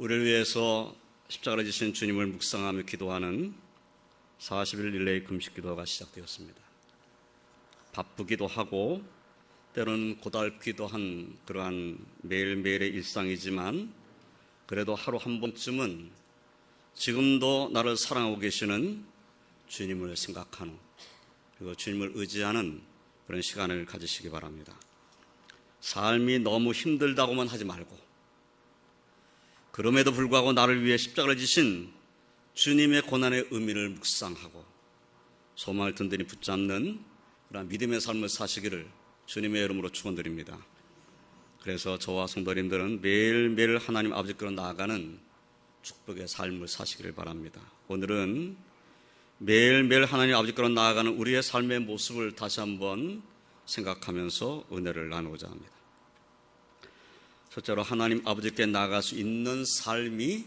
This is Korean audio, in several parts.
우리를 위해서 십자가를 지신 주님을 묵상하며 기도하는 40일 릴레이 금식 기도가 시작되었습니다. 바쁘기도 하고 때로는 고달기도 한 그러한 매일매일의 일상이지만 그래도 하루 한 번쯤은 지금도 나를 사랑하고 계시는 주님을 생각하는 그리고 주님을 의지하는 그런 시간을 가지시기 바랍니다. 삶이 너무 힘들다고만 하지 말고 그럼에도 불구하고 나를 위해 십자가를 지신 주님의 고난의 의미를 묵상하고 소망을 든든히 붙잡는 그런 믿음의 삶을 사시기를 주님의 이름으로 축원드립니다. 그래서 저와 성도님들은 매일매일 하나님 아버지께로 나아가는 축복의 삶을 사시기를 바랍니다. 오늘은 매일매일 하나님 아버지께로 나아가는 우리의 삶의 모습을 다시 한번 생각하면서 은혜를 나누고자 합니다. 첫째로 하나님 아버지께 나아갈 수 있는 삶이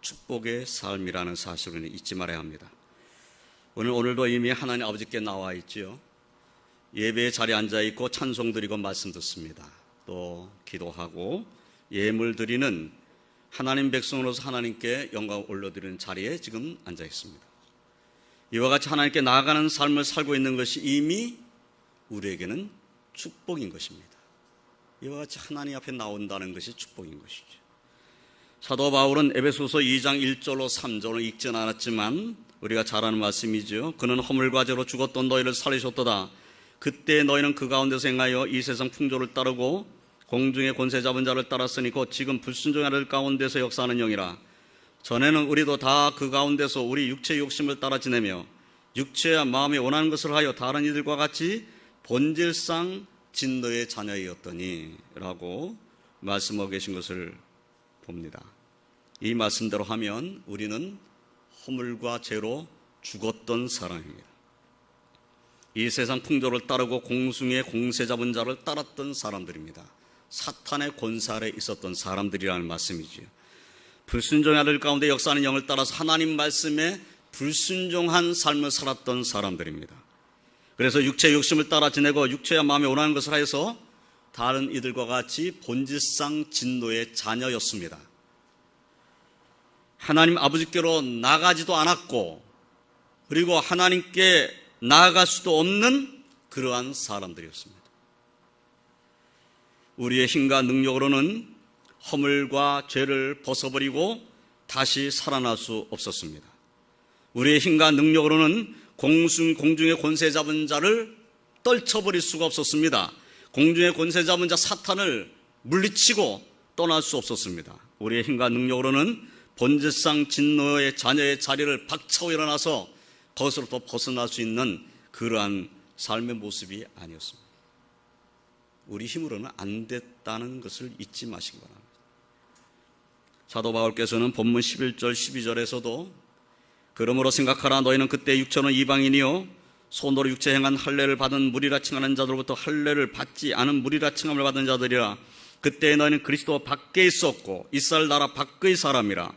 축복의 삶이라는 사실을 잊지 말아야 합니다. 오늘 오늘도 이미 하나님 아버지께 나와 있지요. 예배의 자리에 앉아 있고 찬송 드리고 말씀 듣습니다. 또 기도하고 예물 드리는 하나님 백성으로서 하나님께 영광 올려드리는 자리에 지금 앉아 있습니다. 이와 같이 하나님께 나아가는 삶을 살고 있는 것이 이미 우리에게는 축복인 것입니다. 이와 같이 하나님 앞에 나온다는 것이 축복인 것이죠. 사도 바울은 에베소서 2장 1절로 3절을 읽진 않았지만 우리가 잘 아는 말씀이죠. 그는 허물과 죄로 죽었던 너희를 살리셨도다. 그때 너희는 그 가운데서 행하여 이 세상 풍조를 따르고 공중의 권세 잡은 자를 따랐으니 곧 지금 불순종하를 가운데서 역사하는 영이라. 전에는 우리도 다 그 가운데서 우리 육체의 욕심을 따라 지내며 육체와 마음이 원하는 것을 하여 다른 이들과 같이 본질상 진노의 자녀이었더니 라고 말씀하고 계신 것을 봅니다. 이 말씀대로 하면 우리는 허물과 죄로 죽었던 사람입니다. 이 세상 풍조를 따르고 공중의 공세 잡은 자를 따랐던 사람들입니다. 사탄의 권세 아래 있었던 사람들이라는 말씀이지요. 불순종의 아들 가운데 역사하는 영을 따라서 하나님 말씀에 불순종한 삶을 살았던 사람들입니다. 그래서 육체 욕심을 따라 지내고 육체와 마음에 원하는 것을 하여서 다른 이들과 같이 본질상 진노의 자녀였습니다. 하나님 아버지께로 나가지도 않았고 그리고 하나님께 나아갈 수도 없는 그러한 사람들이었습니다. 우리의 힘과 능력으로는 허물과 죄를 벗어버리고 다시 살아날 수 없었습니다. 우리의 힘과 능력으로는 공중, 공중의 권세 잡은 자를 떨쳐버릴 수가 없었습니다. 공중의 권세 잡은 자 사탄을 물리치고 떠날 수 없었습니다. 우리의 힘과 능력으로는 본질상 진노의 자녀의 자리를 박차고 일어나서 거기서부터 벗어날 수 있는 그러한 삶의 모습이 아니었습니다. 우리 힘으로는 안 됐다는 것을 잊지 마시기 바랍니다. 사도 바울께서는 본문 11절 12절에서도 그러므로 생각하라 너희는 그때 육천은 이방인이요. 손으로 육체 행한 할례를 받은 무리라 칭하는 자들로부터 할례를 받지 않은 무리라 칭함을 받은 자들이라. 그때 너희는 그리스도 밖에 있었고 이스라엘 나라 밖의 사람이라.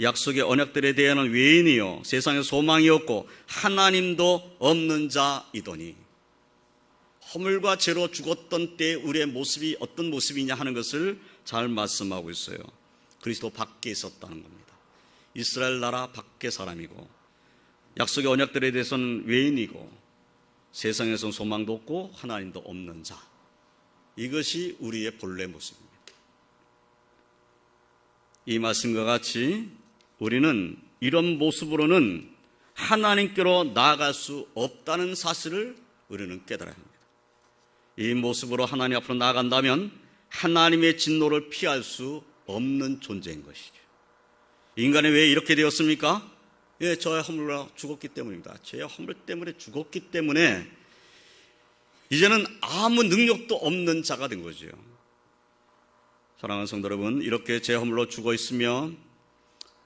약속의 언약들에 대해는 외인이요. 세상에 소망이 없고 하나님도 없는 자이더니. 허물과 죄로 죽었던 때 우리의 모습이 어떤 모습이냐 하는 것을 잘 말씀하고 있어요. 그리스도 밖에 있었다는 겁니다. 이스라엘 나라 밖의 사람이고 약속의 언약들에 대해서는 외인이고 세상에선 소망도 없고 하나님도 없는 자. 이것이 우리의 본래 모습입니다. 이 말씀과 같이 우리는 이런 모습으로는 하나님께로 나아갈 수 없다는 사실을 우리는 깨달아야 합니다. 이 모습으로 하나님 앞으로 나아간다면 하나님의 진노를 피할 수 없는 존재인 것이죠. 인간이 왜 이렇게 되었습니까? 예, 저의 허물로 죽었기 때문입니다. 제 허물 때문에 죽었기 때문에 이제는 아무 능력도 없는 자가 된 거죠. 사랑하는 성도 여러분, 이렇게 제 허물로 죽어 있으면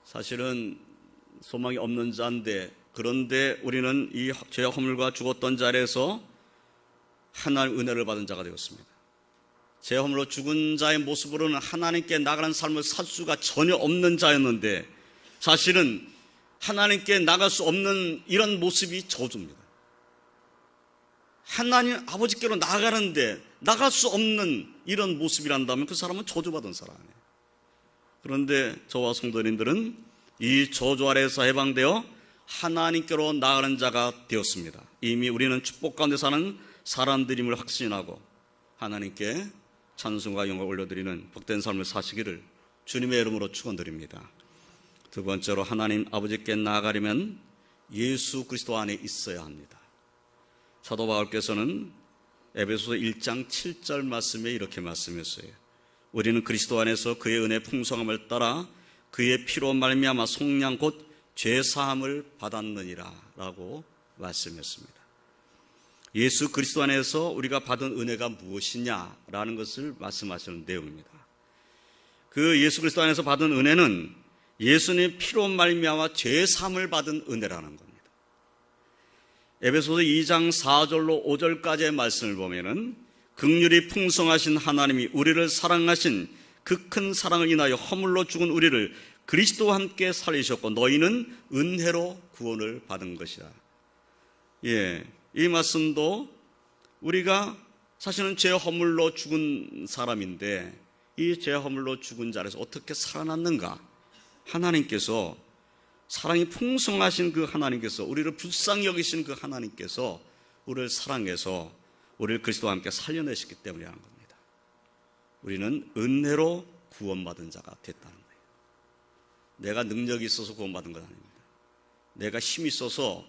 사실은 소망이 없는 자인데 그런데 우리는 이 죄와 허물과 죽었던 자리에서 하나님 은혜를 받은 자가 되었습니다. 제 허물로 죽은 자의 모습으로는 하나님께 나가는 삶을 살 수가 전혀 없는 자였는데 사실은 하나님께 나갈 수 없는 이런 모습이 저주입니다. 하나님 아버지께로 나가는데 나갈 수 없는 이런 모습이란다면 그 사람은 저주받은 사람 이에요. 그런데 저와 성도님들은 이 저주 아래에서 해방되어 하나님께로 나가는 자가 되었습니다. 이미 우리는 축복 가운데 사는 사람들임을 확신하고 하나님께 찬송과 영광을 올려드리는 복된 삶을 사시기를 주님의 이름으로 축원드립니다. 두 번째로 하나님 아버지께 나아가려면 예수 그리스도 안에 있어야 합니다. 사도 바울께서는 에베소서 1장 7절 말씀에 이렇게 말씀했어요. 우리는 그리스도 안에서 그의 은혜 풍성함을 따라 그의 피로 말미암아 속량 곧 죄 사함을 받았느니라라고 말씀했습니다. 예수 그리스도 안에서 우리가 받은 은혜가 무엇이냐라는 것을 말씀하시는 내용입니다. 그 예수 그리스도 안에서 받은 은혜는 예수님 피로 말미암아 죄사함을 받은 은혜라는 겁니다. 에베소서 2장 4절로 5절까지의 말씀을 보면은 극률이 풍성하신 하나님이 우리를 사랑하신 그 큰 사랑을 인하여 허물로 죽은 우리를 그리스도와 함께 살리셨고 너희는 은혜로 구원을 받은 것이라. 예. 이 말씀도 우리가 사실은 죄 허물로 죽은 사람인데 이 죄 허물로 죽은 자에서 어떻게 살아났는가? 하나님께서 사랑이 풍성하신 그 하나님께서 우리를 불쌍히 여기신 그 하나님께서 우리를 사랑해서 우리를 그리스도와 함께 살려내셨기 때문이라는 겁니다. 우리는 은혜로 구원받은 자가 됐다는 거예요. 내가 능력이 있어서 구원받은 것 아닙니다. 내가 힘이 있어서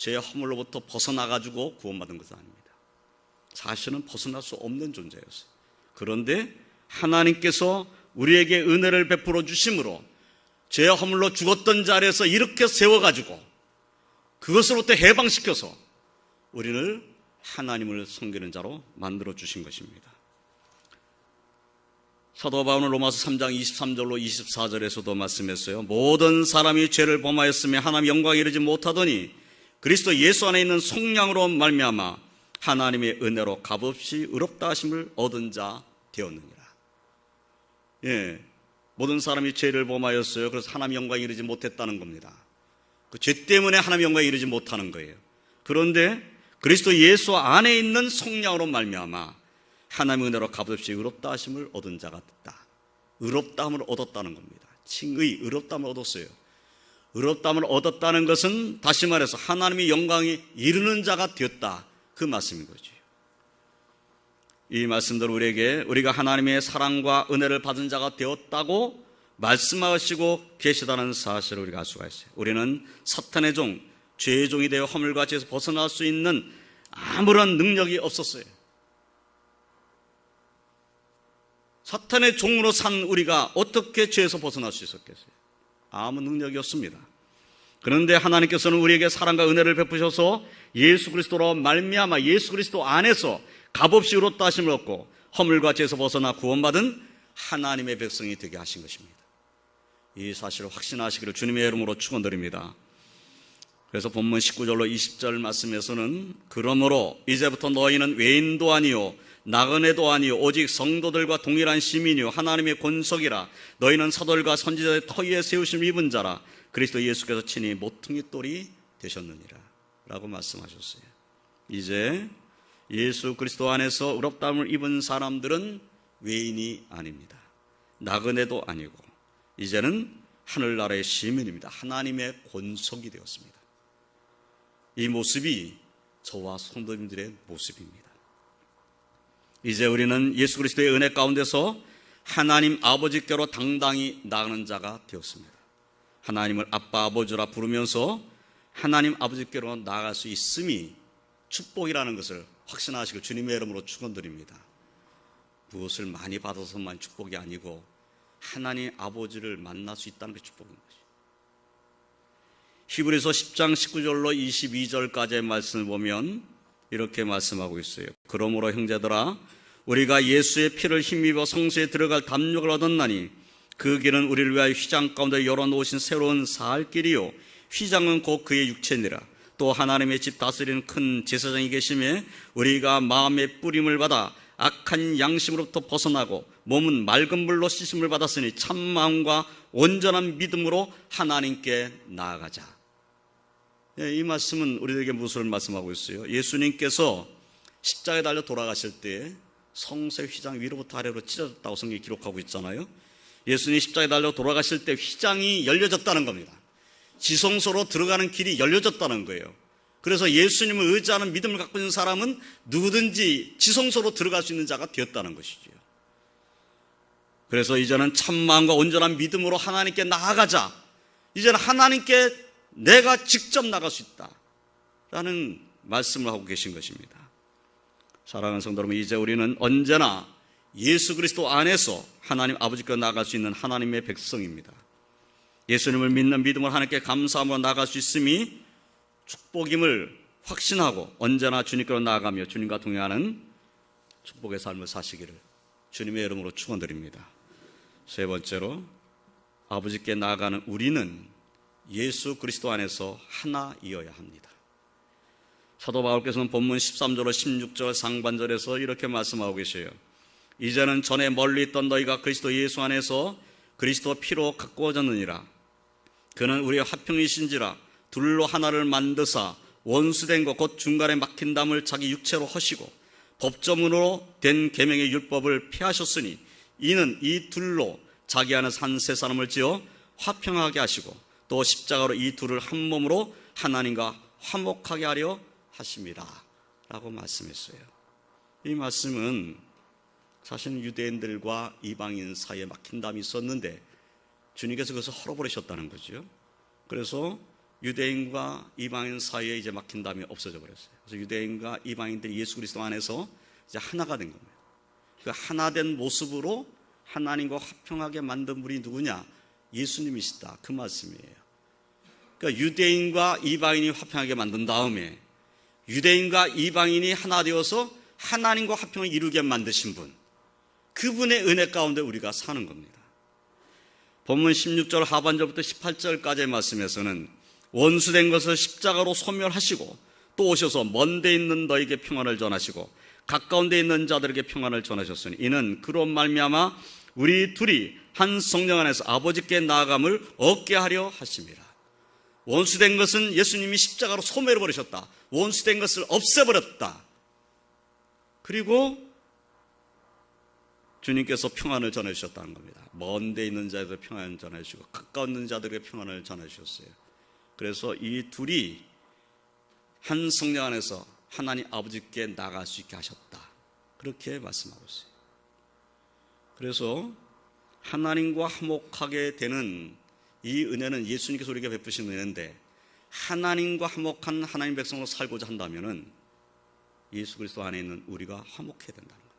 죄 허물로부터 벗어나가지고 구원받은 것은 아닙니다. 사실은 벗어날 수 없는 존재였어요. 그런데 하나님께서 우리에게 은혜를 베풀어 주심으로 죄 허물로 죽었던 자리에서 이렇게 세워가지고 그것으로부터 해방시켜서 우리를 하나님을 섬기는 자로 만들어 주신 것입니다. 사도 바울은 로마서 3장 23절로 24절에서도 말씀했어요. 모든 사람이 죄를 범하였으며 하나님 영광에 이르지 못하더니 그리스도 예수 안에 있는 속량으로 말미암아 하나님의 은혜로 값없이 의롭다 하심을 얻은 자 되었느니라. 예. 모든 사람이 죄를 범하였어요. 그래서 하나님 영광에 이르지 못했다는 겁니다. 그 죄 때문에 하나님 영광에 이르지 못하는 거예요. 그런데 그리스도 예수 안에 있는 속량으로 말미암아 하나님의 은혜로 값없이 의롭다 하심을 얻은 자가 됐다. 의롭다함을 얻었다는 겁니다. 칭의 의롭다함을 얻었어요. 의롭다함을 얻었다는 것은 다시 말해서 하나님의 영광이 이르는 자가 되었다. 그 말씀인 거죠. 이 말씀대로 우리에게 우리가 하나님의 사랑과 은혜를 받은 자가 되었다고 말씀하시고 계시다는 사실을 우리가 알 수가 있어요. 우리는 사탄의 종, 죄의 종이 되어 허물과 죄에서 벗어날 수 있는 아무런 능력이 없었어요. 사탄의 종으로 산 우리가 어떻게 죄에서 벗어날 수 있었겠어요? 아무 능력이 없습니다. 그런데 하나님께서는 우리에게 사랑과 은혜를 베푸셔서 예수 그리스도로 말미암아 예수 그리스도 안에서 값없이 의롭다 하심을 얻고 허물과 죄에서 벗어나 구원받은 하나님의 백성이 되게 하신 것입니다. 이 사실을 확신하시기를 주님의 이름으로 축원드립니다. 그래서 본문 19절로 20절 말씀에서는 그러므로 이제부터 너희는 외인도 아니요 나그네도 아니요 오직 성도들과 동일한 시민이요 하나님의 권석이라 너희는 사돌과 선지자의 터위에 세우심 입은 자라 그리스도 예수께서 친히 모퉁이 돌이 되셨느니라 라고 말씀하셨어요. 이제 예수 그리스도 안에서 의롭다함을 입은 사람들은 외인이 아닙니다. 나그네도 아니고 이제는 하늘나라의 시민입니다. 하나님의 권속이 되었습니다. 이 모습이 저와 성도님들의 모습입니다. 이제 우리는 예수 그리스도의 은혜 가운데서 하나님 아버지께로 당당히 나가는 자가 되었습니다. 하나님을 아빠 아버지라 부르면서 하나님 아버지께로 나아갈 수 있음이 축복이라는 것을 확신하시길 주님의 이름으로 축원드립니다. 무엇을 많이 받아서만 축복이 아니고 하나님 아버지를 만날 수 있다는 게 축복인 거죠. 히브리서 10장 19절로 22절까지의 말씀을 보면 이렇게 말씀하고 있어요. 그러므로 형제들아 우리가 예수의 피를 힘입어 성수에 들어갈 담력을 얻었나니 그 길은 우리를 위하여 휘장 가운데 열어놓으신 새로운 살 길이요 휘장은 곧 그의 육체니라 또 하나님의 집 다스리는 큰 제사장이 계심에 우리가 마음의 뿌림을 받아 악한 양심으로부터 벗어나고 몸은 맑은 물로 씻음을 받았으니 참 마음과 온전한 믿음으로 하나님께 나아가자. 예, 이 말씀은 우리에게 무엇을 말씀하고 있어요? 예수님께서 십자가에 달려 돌아가실 때 성세 휘장 위로부터 아래로 찢어졌다고 성경이 기록하고 있잖아요. 예수님이 십자가에 달려 돌아가실 때 휘장이 열려졌다는 겁니다. 지성소로 들어가는 길이 열려졌다는 거예요. 그래서 예수님을 의지하는 믿음을 갖고 있는 사람은 누구든지 지성소로 들어갈 수 있는 자가 되었다는 것이지요. 그래서 이제는 참 마음과 온전한 믿음으로 하나님께 나아가자. 이제는 하나님께 내가 직접 나갈 수 있다. 라는 말씀을 하고 계신 것입니다. 사랑하는 성도 여러분, 이제 우리는 언제나 예수 그리스도 안에서 하나님 아버지께 나갈 수 있는 하나님의 백성입니다. 예수님을 믿는 믿음을 하나님께 감사함으로 나갈 수 있음이 축복임을 확신하고 언제나 주님께로 나아가며 주님과 동행하는 축복의 삶을 사시기를 주님의 이름으로 축원드립니다. 세 번째로 아버지께 나아가는 우리는 예수 그리스도 안에서 하나이어야 합니다. 사도 바울께서는 본문 13절로 16절 상반절에서 이렇게 말씀하고 계세요. 이제는 전에 멀리 있던 너희가 그리스도 예수 안에서 그리스도 피로 가꾸어졌느니라. 그는 우리의 화평이신지라 둘로 하나를 만드사 원수된 것 곧 중간에 막힌 담을 자기 육체로 허시고 법점으로 된 계명의 율법을 피하셨으니 이는 이 둘로 자기 안에서 한 세 사람을 지어 화평하게 하시고 또 십자가로 이 둘을 한 몸으로 하나님과 화목하게 하려 하십니다. 라고 말씀했어요. 이 말씀은 사실은 유대인들과 이방인 사이에 막힌 담이 있었는데 주님께서 그것을 헐어버리셨다는 거죠. 그래서 유대인과 이방인 사이에 이제 막힌 담이 없어져 버렸어요. 그래서 유대인과 이방인들이 예수 그리스도 안에서 이제 하나가 된 겁니다. 그 하나 된 모습으로 하나님과 화평하게 만든 분이 누구냐? 예수님이시다. 그 말씀이에요. 그러니까 유대인과 이방인이 화평하게 만든 다음에 유대인과 이방인이 하나 되어서 하나님과 화평을 이루게 만드신 분. 그분의 은혜 가운데 우리가 사는 겁니다. 본문 16절 하반절부터 18절까지의 말씀에서는 원수된 것을 십자가로 소멸하시고 또 오셔서 먼데 있는 너에게 평안을 전하시고 가까운 데 있는 자들에게 평안을 전하셨으니 이는 그런 말미암아 우리 둘이 한 성령 안에서 아버지께 나아감을 얻게 하려 하십니다. 원수된 것은 예수님이 십자가로 소멸해 버리셨다. 원수된 것을 없애버렸다. 그리고 주님께서 평안을 전해주셨다는 겁니다. 먼데 있는 자들에게 평안을 전해주시고 가까운 있는 자들에게 평안을 전해주셨어요. 그래서 이 둘이 한 성령 안에서 하나님 아버지께 나갈 수 있게 하셨다. 그렇게 말씀하고 있어요. 그래서 하나님과 화목하게 되는 이 은혜는 예수님께서 우리에게 베푸신 은혜인데 하나님과 화목한 하나님 백성으로 살고자 한다면은 예수 그리스도 안에 있는 우리가 화목해야 된다는 거예요.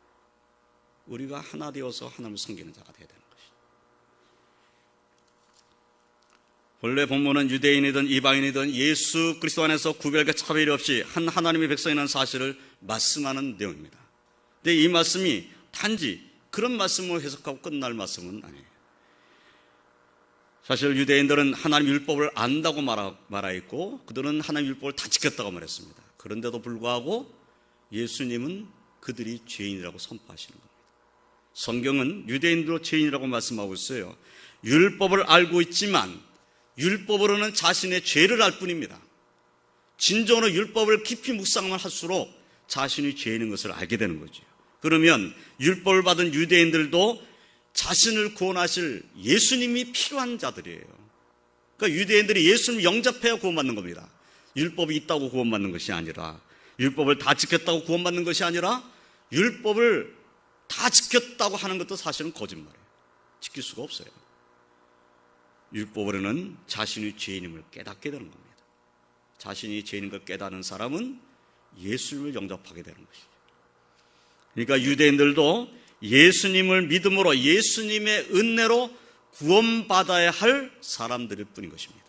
우리가 하나 되어서 하나님을 섬기는 자가 되어야 되는 것이죠. 본래 본문은 유대인이든 이방인이든 예수 그리스도 안에서 구별과 차별이 없이 한 하나님의 백성이라는 사실을 말씀하는 내용입니다. 근데 이 말씀이 단지 그런 말씀을 해석하고 끝날 말씀은 아니에요. 사실 유대인들은 하나님 율법을 안다고 말하였고 그들은 하나님 율법을 다 지켰다고 말했습니다. 그런데도 불구하고 예수님은 그들이 죄인이라고 선포하시는 겁니다. 성경은 유대인도 죄인이라고 말씀하고 있어요. 율법을 알고 있지만 율법으로는 자신의 죄를 알 뿐입니다. 진정으로 율법을 깊이 묵상을 할수록 자신이 죄인인 것을 알게 되는 거죠. 그러면 율법을 받은 유대인들도 자신을 구원하실 예수님이 필요한 자들이에요. 그러니까 유대인들이 예수님 영접해야 구원받는 겁니다. 율법이 있다고 구원받는 것이 아니라 율법을 다 지켰다고 구원받는 것이 아니라 율법을 다 지켰다고 하는 것도 사실은 거짓말이에요. 지킬 수가 없어요. 율법으로는 자신이 죄인임을 깨닫게 되는 겁니다. 자신이 죄인인 걸 깨닫는 사람은 예수님을 영접하게 되는 것이죠. 그러니까 유대인들도 예수님을 믿음으로 예수님의 은혜로 구원받아야 할 사람들일 뿐인 것입니다.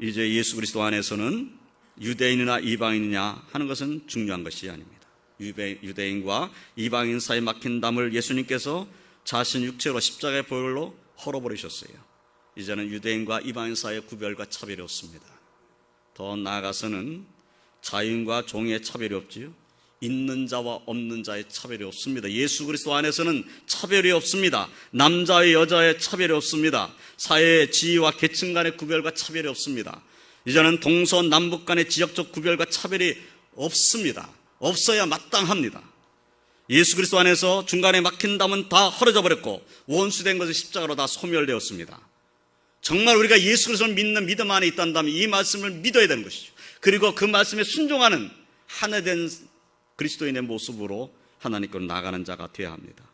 이제 예수 그리스도 안에서는 유대인이나 이방인이냐 하는 것은 중요한 것이 아닙니다. 유대인과 이방인 사이 막힌 담을 예수님께서 자신 육체로 십자가의 보혈로 헐어버리셨어요. 이제는 유대인과 이방인 사이의 구별과 차별이 없습니다. 더 나아가서는 자인과 종의 차별이 없지요. 있는 자와 없는 자의 차별이 없습니다. 예수 그리스도 안에서는 차별이 없습니다. 남자의 여자의 차별이 없습니다. 사회의 지위와 계층 간의 구별과 차별이 없습니다. 이제는 동서 남북 간의 지역적 구별과 차별이 없습니다. 없어야 마땅합니다. 예수 그리스도 안에서 중간에 막힌 담은 다 헐어져 버렸고 원수된 것은 십자가로 다 소멸되었습니다. 정말 우리가 예수 그리스도를 믿는 믿음 안에 있다면 이 말씀을 믿어야 되는 것이죠. 그리고 그 말씀에 순종하는 하나 된 그리스도인의 모습으로 하나님께로 나가는 자가 되어야 합니다.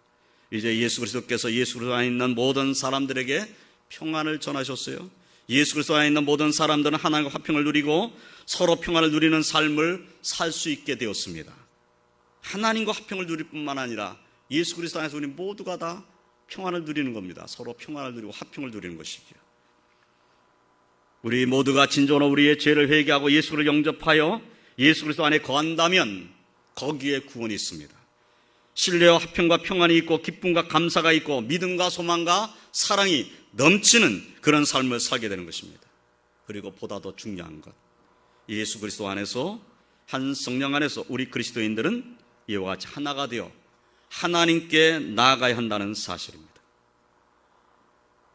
이제 예수 그리스도께서 예수 그리스도 안에 있는 모든 사람들에게 평안을 전하셨어요. 예수 그리스도 안에 있는 모든 사람들은 하나님과 화평을 누리고 서로 평안을 누리는 삶을 살 수 있게 되었습니다. 하나님과 화평을 누릴 뿐만 아니라 예수 그리스도 안에서 우리 모두가 다 평안을 누리는 겁니다. 서로 평안을 누리고 화평을 누리는 것이죠. 우리 모두가 진정으로 우리의 죄를 회개하고 예수를 영접하여 예수 그리스도 안에 거한다면 거기에 구원이 있습니다. 신뢰와 화평과 평안이 있고 기쁨과 감사가 있고 믿음과 소망과 사랑이 넘치는 그런 삶을 살게 되는 것입니다. 그리고 보다 더 중요한 것. 예수 그리스도 안에서 한 성령 안에서 우리 그리스도인들은 이와 같이 하나가 되어 하나님께 나아가야 한다는 사실입니다.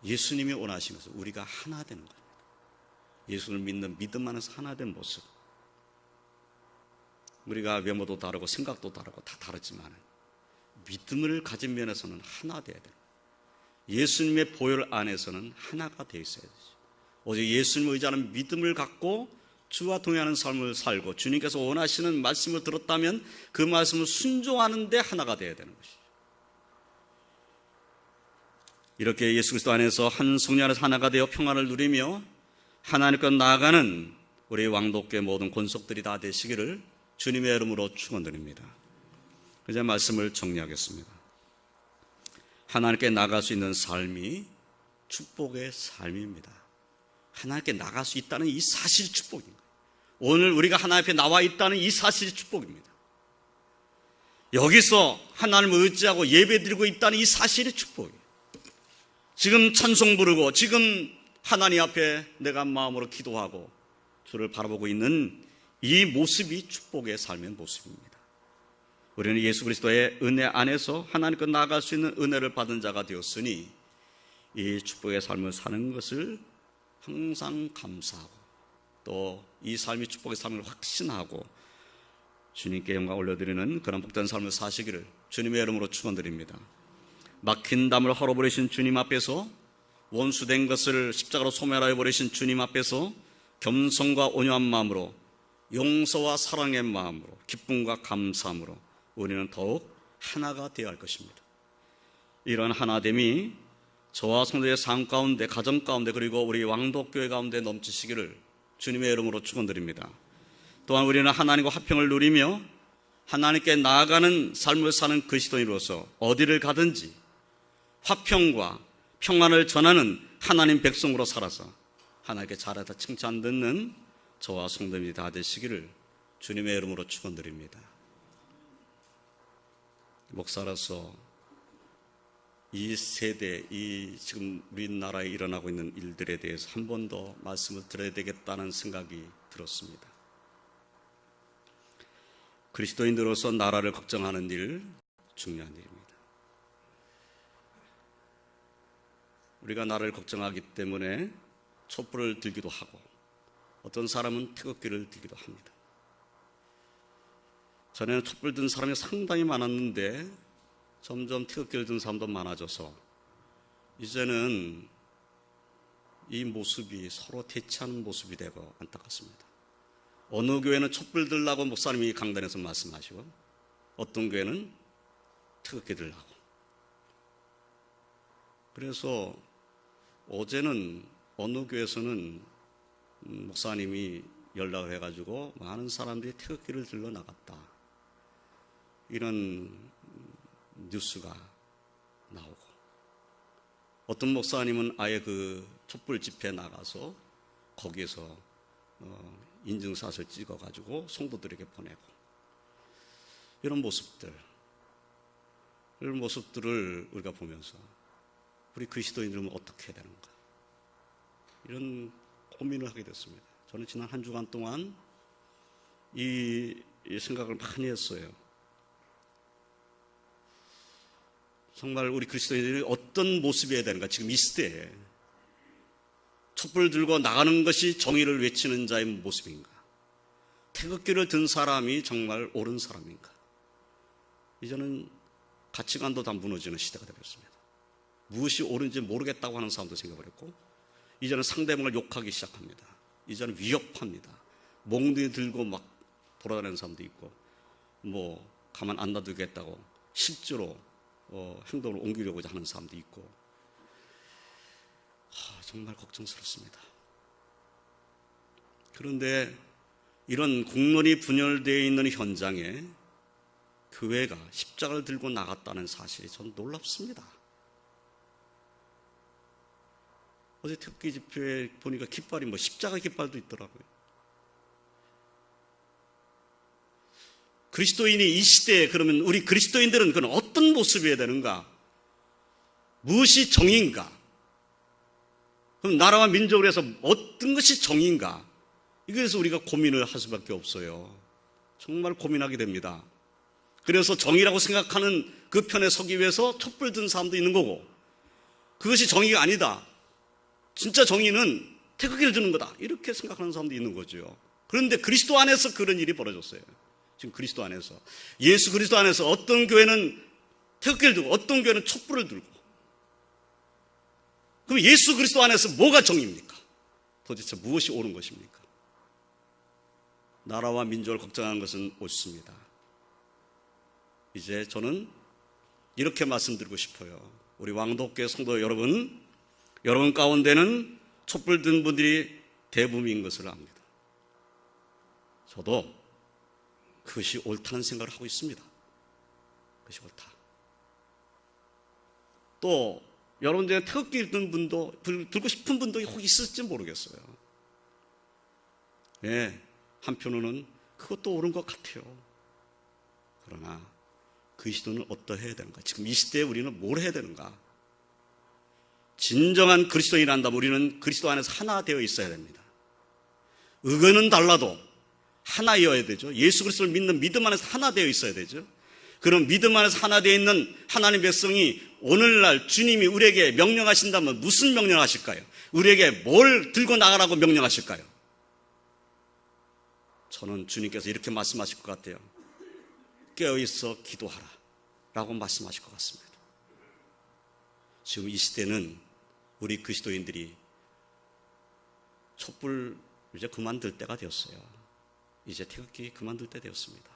예수님이 것은 우리가 하나 되는 겁니다. 예수를 믿는 믿음 안에서 하나 된 모습. 우리가 외모도 다르고 생각도 다르고 다 다르지만 믿음을 가진 면에서는 하나 돼야 돼요. 예수님의 보혈 안에서는 하나가 되어 있어야 되죠. 오직 예수님을 의지하는 믿음을 갖고 주와 동행하는 삶을 살고 주님께서 원하시는 말씀을 들었다면 그 말씀을 순종하는데 하나가 되어야 되는 것이죠. 이렇게 예수 그리스도 안에서 한 성령 안에서 하나가 되어 평안을 누리며 하나님께 나아가는 우리 왕독교의 모든 권속들이 다 되시기를 주님의 이름으로 축원드립니다. 이제 말씀을 정리하겠습니다. 하나님께 나갈 수 있는 삶이 축복의 삶입니다. 하나님께 나갈 수 있다는 이 사실이 축복입니다. 오늘 우리가 하나님 앞에 나와 있다는 이 사실이 축복입니다. 여기서 하나님을 의지하고 예배 드리고 있다는 이 사실이 축복이에요. 지금 찬송 부르고 지금 하나님 앞에 내가 마음으로 기도하고 주를 바라보고 있는 이 모습이 축복의 삶의 모습입니다. 우리는 예수 그리스도의 은혜 안에서 하나님께 나아갈 수 있는 은혜를 받은 자가 되었으니 이 축복의 삶을 사는 것을 항상 감사하고 또 이 삶이 축복의 삶을 확신하고 주님께 영광 올려드리는 그런 복된 삶을 사시기를 주님의 이름으로 축원드립니다. 막힌 담을 헐어버리신 주님 앞에서 원수된 것을 십자가로 소멸하여 버리신 주님 앞에서 겸손과 온유한 마음으로 용서와 사랑의 마음으로 기쁨과 감사함으로 우리는 더욱 하나가 되어야 할 것입니다. 이런 하나됨이 저와 성도의 삶 가운데, 가정 가운데, 그리고 우리 왕독교회 가운데 넘치시기를 주님의 이름으로 축원드립니다. 또한 우리는 하나님과 화평을 누리며 하나님께 나아가는 삶을 사는 그리스도인으로서 어디를 가든지 화평과 평안을 전하는 하나님 백성으로 살아서 하나님께 잘하다 칭찬 듣는 저와 성도님이 다 되시기를 주님의 이름으로 축원드립니다. 목사로서 이 세대, 이 지금 우리나라에 일어나고 있는 일들에 대해서 한 번 더 말씀을 드려야 되겠다는 생각이 들었습니다. 그리스도인으로서 나라를 걱정하는 일, 중요한 일입니다. 우리가 나라를 걱정하기 때문에 촛불을 들기도 하고 어떤 사람은 태극기를 들기도 합니다. 전에는 촛불 든 사람이 상당히 많았는데 점점 태극기를 든 사람도 많아져서 이제는 이 모습이 서로 대치하는 모습이 되고 안타깝습니다. 어느 교회는 촛불 들라고 목사님이 강단에서 말씀하시고 어떤 교회는 태극기 들라고. 그래서 어제는 어느 교회에서는 목사님이 연락을 해가지고 많은 사람들이 태극기를 들러 나갔다. 이런 뉴스가 나오고. 어떤 목사님은 아예 그 촛불 집회 나가서 거기에서 어, 인증샷을 찍어가지고 성도들에게 보내고. 이런 모습들. 이런 모습들을 우리가 보면서 우리 그리스도인들은 어떻게 해야 되는가. 이런 고민을 하게 됐습니다. 저는 지난 한 주간 동안 이, 이 생각을 많이 했어요. 정말 우리 그리스도인들이 어떤 모습이어야 되는가 지금 이 시대에 촛불 들고 나가는 것이 정의를 외치는 자의 모습인가 태극기를 든 사람이 정말 옳은 사람인가 이제는 가치관도 다 무너지는 시대가 되었습니다. 무엇이 옳은지 모르겠다고 하는 사람도 했고, 이제는 상대방을 욕하기 시작합니다. 이제는 위협합니다. 몽둥이 들고 막 돌아다니는 사람도 있고, 뭐, 가만 안 놔두겠다고 실제로 어, 행동을 옮기려고 하는 사람도 있고, 하, 정말 걱정스럽습니다. 그런데 이런 국론이 분열되어 있는 현장에 교회가 십자가를 들고 나갔다는 사실이 전 놀랍습니다. 어제 특기 집회에 보니까 깃발이 뭐 십자가 깃발도 있더라고요. 그리스도인이 이 시대에 그러면 우리 그리스도인들은 그런 어떤 모습이어야 되는가? 무엇이 정인가? 그럼 나라와 민족을 해서 어떤 것이 정인가? 이것에서 우리가 고민을 할 수밖에 없어요. 정말 고민하게 됩니다. 그래서 정의라고 생각하는 그 편에 서기 위해서 촛불 든 사람도 있는 거고, 그것이 정의가 아니다. 진짜 정의는 태극기를 주는 거다. 이렇게 생각하는 사람도 있는 거죠. 그런데 그리스도 안에서 그런 일이 벌어졌어요. 지금 그리스도 안에서. 예수 그리스도 안에서 어떤 교회는 태극기를 들고 어떤 교회는 촛불을 들고. 그럼 예수 그리스도 안에서 뭐가 정의입니까? 도대체 무엇이 옳은 것입니까? 나라와 민족을 걱정하는 것은 옳습니다. 이제 저는 이렇게 말씀드리고 싶어요. 우리 왕도교회 성도 여러분, 여러분 가운데는 촛불 든 분들이 대부분인 것을 압니다. 저도 그것이 옳다는 생각을 하고 있습니다. 그것이 옳다. 또 여러분 중에 태극기 든 분도 들고 싶은 분도 혹 있을지 모르겠어요. 예, 한편으로는 그것도 옳은 것 같아요. 그러나 그리스도는 어떠해야 되는가? 지금 이 시대에 우리는 뭘 해야 되는가? 진정한 그리스도인이란다면 우리는 그리스도 안에서 하나 되어 있어야 됩니다. 의견은 달라도 하나여야 되죠. 예수 그리스도를 믿는 믿음 안에서 하나 되어 있어야 되죠. 그럼 믿음 안에서 하나 되어 있는 하나님 백성이 오늘날 주님이 우리에게 명령하신다면 무슨 명령을 하실까요? 우리에게 뭘 들고 나가라고 명령하실까요? 저는 주님께서 이렇게 말씀하실 것 같아요. 깨어있어 기도하라. 라고 말씀하실 것 같습니다. 지금 이 시대는 우리 그리스도인들이 촛불 이제 그만둘 때가 되었어요. 이제 태극기 그만둘 때 되었습니다.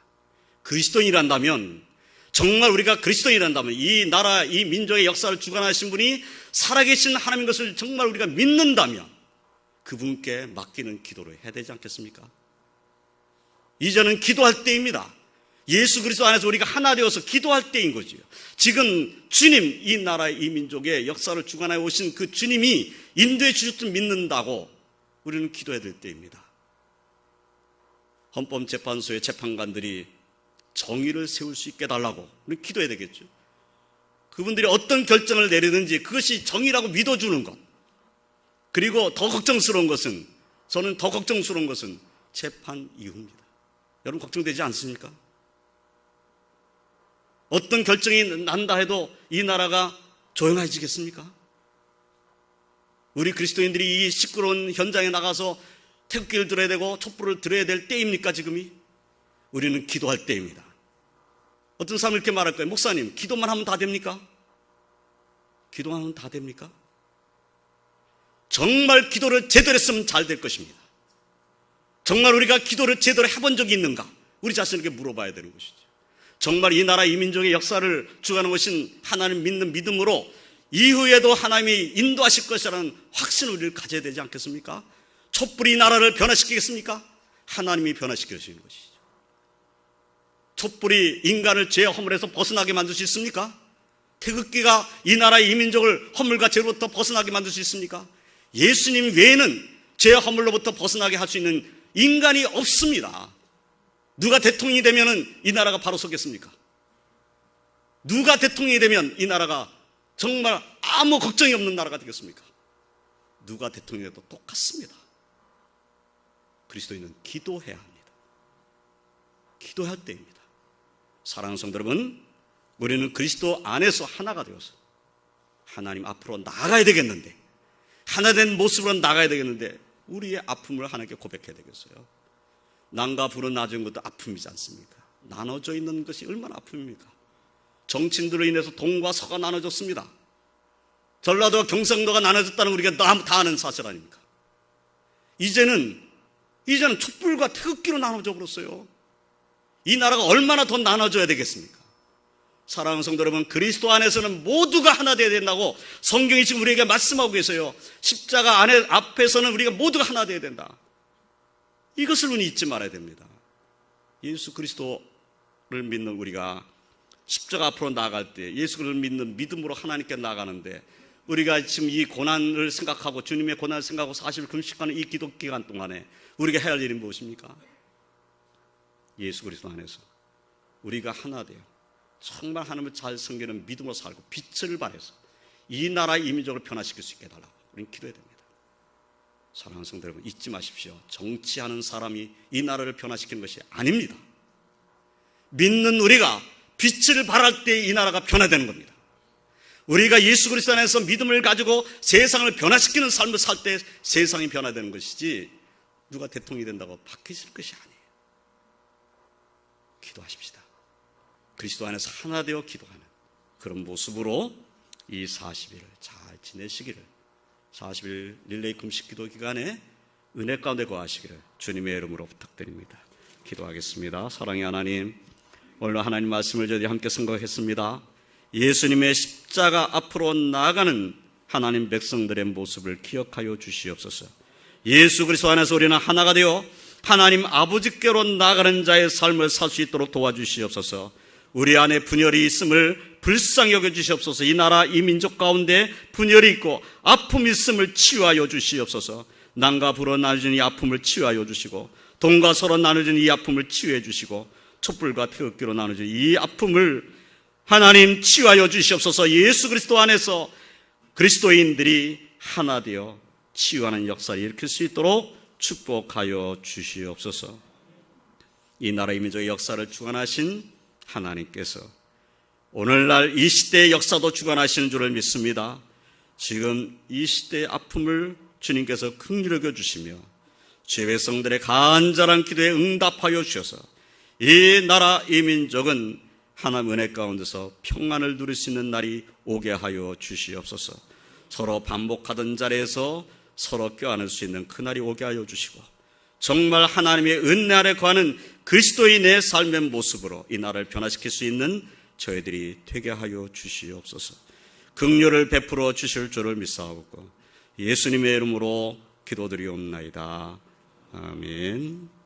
그리스도인이란다면 정말 우리가 그리스도인이란다면 이 나라 이 민족의 역사를 주관하신 분이 살아계신 하나님 것을 정말 우리가 믿는다면 그분께 맡기는 기도를 해야 되지 않겠습니까? 이제는 기도할 때입니다. 예수 그리스도 안에서 우리가 하나 되어서 기도할 때인 거지요. 지금 주님, 이 나라, 이 민족의 역사를 주관해 오신 그 주님이 인도해 주셨든 믿는다고 우리는 기도해야 될 때입니다. 헌법재판소의 재판관들이 정의를 세울 수 있게 달라고 우리 기도해야 되겠죠. 그분들이 어떤 결정을 내리든지 그것이 정의라고 믿어주는 것. 그리고 더 걱정스러운 것은 저는 더 걱정스러운 것은 재판 이후입니다. 여러분 걱정되지 않습니까? 어떤 결정이 난다 해도 이 나라가 조용해지겠습니까? 우리 그리스도인들이 이 시끄러운 현장에 나가서 태극기를 들어야 되고 촛불을 들어야 될 때입니까, 지금이? 우리는 기도할 때입니다. 어떤 사람이 이렇게 말할 거예요. 목사님, 기도만 하면 다 됩니까? 기도만 하면 다 됩니까? 정말 기도를 제대로 했으면 잘 될 것입니다. 정말 우리가 기도를 제대로 해본 적이 있는가? 우리 자신에게 물어봐야 되는 것이죠. 정말 이 나라 이 민족의 역사를 주관하는 것인 하나님 믿는 믿음으로 이후에도 하나님이 인도하실 것이라는 확신을 우리를 가져야 되지 않겠습니까? 촛불이 나라를 변화시키겠습니까? 하나님이 변화시켜 주시는 것이죠. 촛불이 인간을 죄 허물에서 벗어나게 만들 수 있습니까? 태극기가 이 나라 이민족을 허물과 죄로부터 벗어나게 만들 수 있습니까? 예수님 외에는 죄 허물로부터 벗어나게 할 수 있는 인간이 없습니다. 누가 대통령이 되면 이 나라가 바로 서겠습니까? 누가 대통령이 되면 이 나라가 정말 아무 걱정이 없는 나라가 되겠습니까? 누가 대통령이 돼도 똑같습니다. 그리스도인은 기도해야 합니다. 기도할 때입니다. 사랑하는 성도 여러분, 우리는 그리스도 안에서 하나가 되어서 하나님 앞으로 나가야 되겠는데, 하나 된 모습으로 나가야 되겠는데, 우리의 아픔을 하나님께 고백해야 되겠어요. 남과 불은 나중 것도 아픔이지 않습니까? 나눠져 있는 것이 얼마나 아픔입니까? 정치인들로 인해서 동과 서가 나눠졌습니다. 전라도와 경상도가 나눠졌다는 우리가 다, 다 아는 사실 아닙니까? 이제는 이제는 촛불과 태극기로 나눠져 버렸어요. 이 나라가 얼마나 더 나눠져야 되겠습니까? 사랑하는 성도 여러분, 그리스도 안에서는 모두가 하나 되어야 된다고 성경이 지금 우리에게 말씀하고 계세요. 십자가 안에 앞에서는 우리가 모두가 하나 되어야 된다. 이것을 우리 잊지 말아야 됩니다. 예수 그리스도를 믿는 우리가 십자가 앞으로 나아갈 때 예수를 믿는 믿음으로 하나님께 나가는데 우리가 지금 이 고난을 생각하고 주님의 고난을 생각하고 사실 금식하는 이 기도 기간 동안에 우리가 해야 할 일이 무엇입니까? 예수 그리스도 안에서 우리가 하나 되어 정말 하나님을 잘 섬기는 믿음으로 살고 빛을 발해서 이 나라의 이민족을 변화시킬 수 있게 해달라고 우리는 기도해야 됩니다. 사랑하는 성도 여러분 잊지 마십시오. 정치하는 사람이 이 나라를 변화시키는 것이 아닙니다. 믿는 우리가 빛을 발할 때 이 나라가 변화되는 겁니다. 우리가 예수 그리스도 안에서 믿음을 가지고 세상을 변화시키는 삶을 살 때 세상이 변화되는 것이지 누가 대통령이 된다고 바뀌실 것이 아니에요. 기도하십시다. 그리스도 안에서 하나 되어 기도하는 그런 모습으로 이 40일을 잘 지내시기를 40일 릴레이 금식 기도 기간에 은혜 가운데 거하시기를 주님의 이름으로 부탁드립니다. 기도하겠습니다. 사랑의 하나님, 오늘 하나님 말씀을 저희 함께 생각했습니다. 예수님의 십자가 앞으로 나아가는 하나님 백성들의 모습을 기억하여 주시옵소서. 예수 그리스도 안에서 우리는 하나가 되어 하나님 아버지께로 나아가는 자의 삶을 살 수 있도록 도와주시옵소서. 우리 안에 분열이 있음을 불쌍히 여겨 주시옵소서. 이 나라 이 민족 가운데 분열이 있고 아픔이 있음을 치유하여 주시옵소서. 남과 불어 나눠진 이 아픔을 치유하여 주시고 돈과 서로 나눠진 이 아픔을 치유해 주시고 촛불과 태극기로 나눠진 이 아픔을 하나님 치유하여 주시옵소서. 예수 그리스도 안에서 그리스도인들이 하나 되어 치유하는 역사를 일으킬 수 있도록 축복하여 주시옵소서. 이 나라의 민족의 역사를 주관하신 하나님께서 오늘날 이 시대의 역사도 주관하시는 줄을 믿습니다. 지금 이 시대의 아픔을 주님께서 여겨 주시며 죄배성들의 간절한 기도에 응답하여 주셔서 이 나라 이 민족은 하나님 은혜 가운데서 평안을 누릴 수 있는 날이 오게 하여 주시옵소서. 서로 반복하던 자리에서 서로 껴안을 수 있는 그 날이 오게 하여 주시고 정말 하나님의 은혜 아래 거하는 그리스도인의 삶의 모습으로 이 나라를 변화시킬 수 있는 저희들이 되게 하여 주시옵소서. 긍휼을 베풀어 주실 줄을 믿사옵고 예수님의 이름으로 기도드리옵나이다. 아멘.